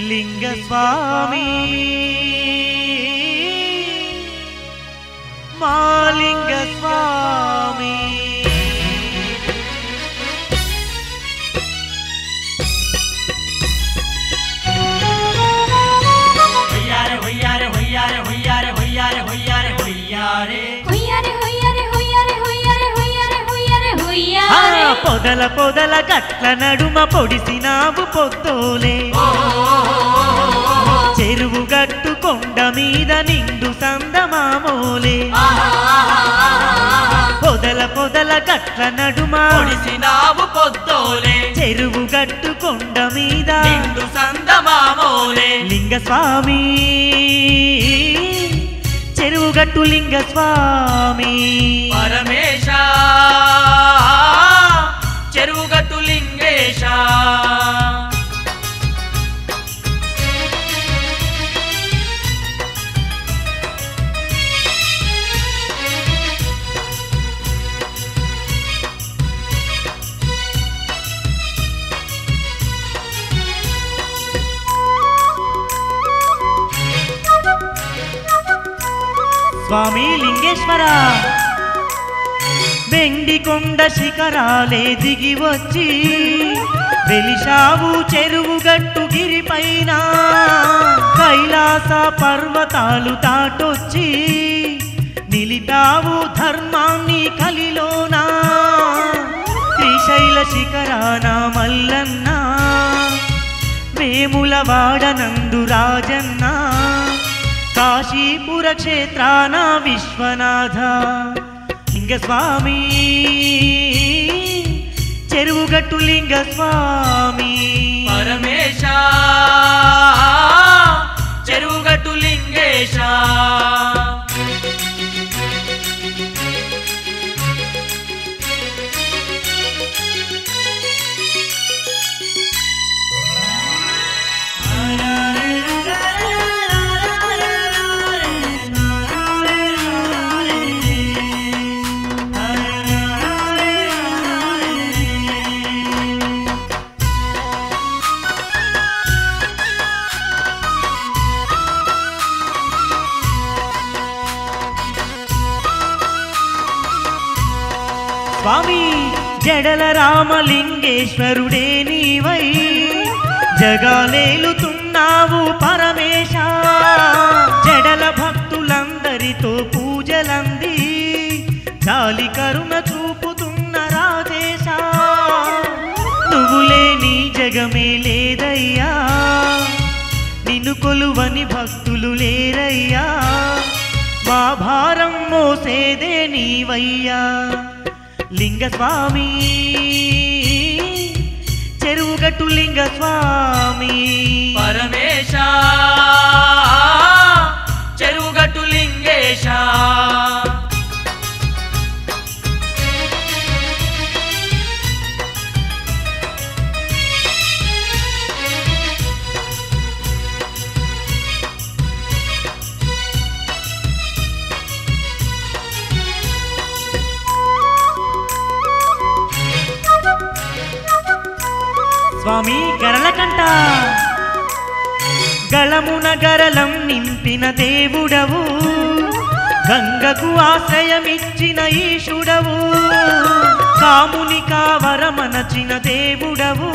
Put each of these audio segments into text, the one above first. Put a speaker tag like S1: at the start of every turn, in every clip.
S1: లింగ స్వామి మా లింగ స్వామి
S2: హొయ్యారే హొయ్యారే హొయ్యారే హొయ్యారే హొయ్యారే హొయ్యారే హొయ్యారే
S3: హుయ్యారే హుయ్యారే హుయ్యారే హుయ్యారే హుయ్యారే హుయ్యారే
S1: ఆ,
S3: హుయ్యారే
S1: పొదల పొదల గట్ల నడుమ పొడిసినావు పొద్దోలే చెరువు గట్టు కొండ మీద నిండు సందమామోలే. పొదల పొదల గట్ల నడుమ
S2: పొద్దోలే.
S1: చెరువు గట్టు కొండ మీద
S2: నిండు సందమామోలే.
S1: లింగ స్వామి చెరువు గట్టు లింగ స్వామి
S2: పరమేశ.
S1: స్వామి లింగేశ్వర. వెండి కొండ శిఖరాలే దిగి వచ్చి వెలిశావు చెరువు గట్టు గిరిపైన కైలాస పర్వతాలు తాటొచ్చి నిలిపావు ధర్మాన్ని కలిలోనా. శ్రీశైల శిఖరాన మల్లన్న. వేముల వాడనందు కాశీపుర క్షేత్రాన విశ్వనాథ. లింగస్వామి చెరువుగట్టు లింగస్వామి.
S2: పరమేశ చెరువుగట్టు లింగేశ.
S1: స్వామి జడల రామలింగేశ్వరుడే నీవై. జగాలేలుతున్నావు పరమేశ. జడల భక్తులందరితో పూజలంది. జాలి కరుణ చూపుతున్న రాజేశ. నువ్వులే నీ జగమే లేదయ్యా. నిన్ను కొలువని భక్తులు లేరయ్యా. మా భారం మోసేదే నీవయ్యా. లింగస్వామి. చెరువుగట్టు లింగస్వామి.
S2: పరమే
S1: స్వామి గరలకంట గళమున గరలం నింపిన దేవుడవు. గంగకు ఆశ్రయమిచ్చిన ఈశుడవు. కాముని కావరమనచిన దేవుడవు.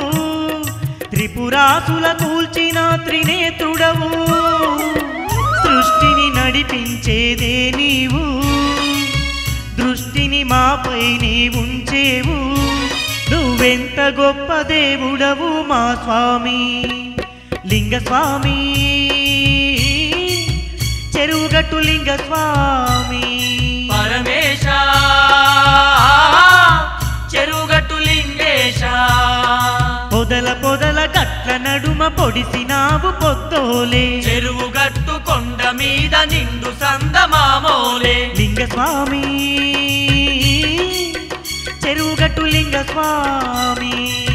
S1: త్రిపురాసుల కూల్చిన త్రినేత్రుడవు. సృష్టిని నడిపించేదే నీవు. దృష్టిని మాపై నీ ఉంచేవు నువ్వెంత గొప్ప దేవుడవు మా స్వామి. లింగస్వామి చెరువుగట్టు లింగస్వామి.
S2: పరమేశ చెరువుగట్టు లింగేశ.
S1: పొదల పొదల గట్ల నడుమ పొడిసినావు పొద్దోలే.
S2: చెరువుగట్టు కొండ మీద నిండు సందమామోలే.
S1: Lingaswamy tulinga swami